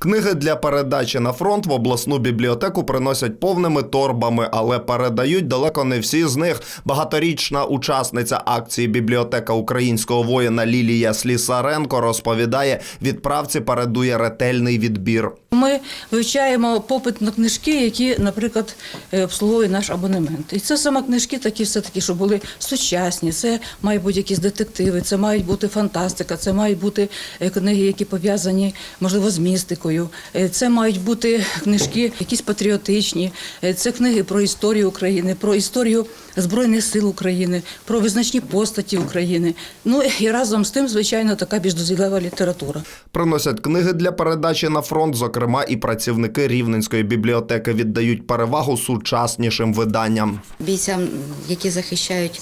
Книги для передачі на фронт в обласну бібліотеку приносять повними торбами, але передають далеко не всі з них. Багаторічна учасниця акції бібліотека українського воїна Лілія Слісаренко розповідає, відправці передує ретельний відбір. Ми вивчаємо попит на книжки, які, наприклад, е, обслуговує наш абонемент. І це саме книжки такі, все таки, що були сучасні. Це мають бути якісь детективи, це мають бути фантастика, це мають бути е, книги, які пов'язані, можливо, з містикою. Е, Це мають бути книжки, якісь патріотичні. Е, Це книги про історію України, про історію Збройних сил України, про визначні постаті України. Ну і разом з тим, звичайно, така більш дозвілева література. Приносять книги для передачі на фронт. Зокрема, і працівники Рівненської бібліотеки віддають перевагу сучаснішим виданням. бійцям, які захищають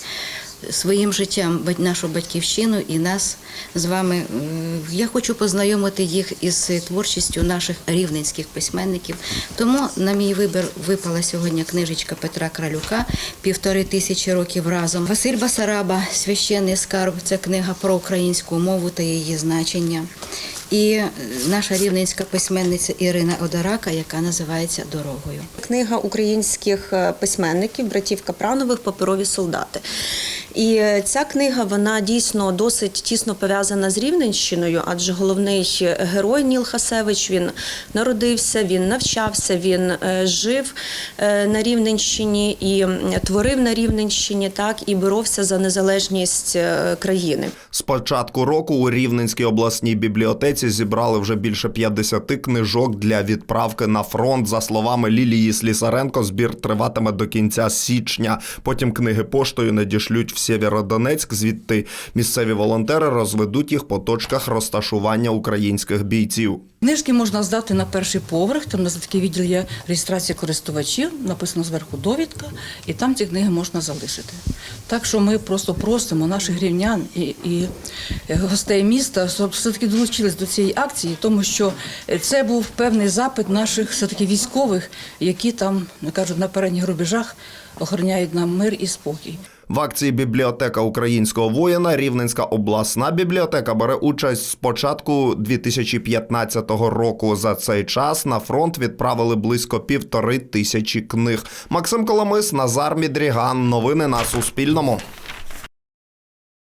своїм життям нашу батьківщину і нас з вами. Е, Я хочу познайомити їх із творчістю наших рівненських письменників. Тому на мій вибір випала сьогодні книжечка Петра Кралюка Півтори тисячі років разом. Василь Басараба Священний скарб це книга про українську мову та її значення. І наша рівненська письменниця Ірина Одарака, яка називається Дорогою. Книга українських е, письменників, братів Капранових Паперові солдати. І е, ця книга вона дійсно досить тісно пов'язана з Рівненщиною, адже головний герой Ніл Хасевич він народився, він навчався, він е, жив е, на Рівненщині і творив на Рівненщині, так і боровся за незалежність е, країни. З початку року у Рівненській обласній бібліотеці зібрали вже більше 50 книжок для відправки на фронт. За словами Лілії Слісаренко, збір триватиме до кінця січня. Потім книги поштою надішлють в Сєвєродонецьк. Звідти місцеві волонтери розведуть їх по точках розташування українських бійців. Книжки можна здати на перший поверх, там у нас такий відділ є реєстрації користувачів, написано зверху довідка, і там ці книги можна залишити. Так що ми просто просимо наших рівнян і, і е, гостей міста, щоб все-таки долучились до цієї акції, тому що це був певний запит наших все-таки військових, які там, кажуть, на передніх рубежах охороняють нам мир і спокій. В акції бібліотека українського воїна Рівненська обласна бібліотека бере участь з початку 2015 року. За цей час на фронт відправили близько півтори тисячі книг. Максим Коломис, Назар Мідріган. Новини на Суспільному.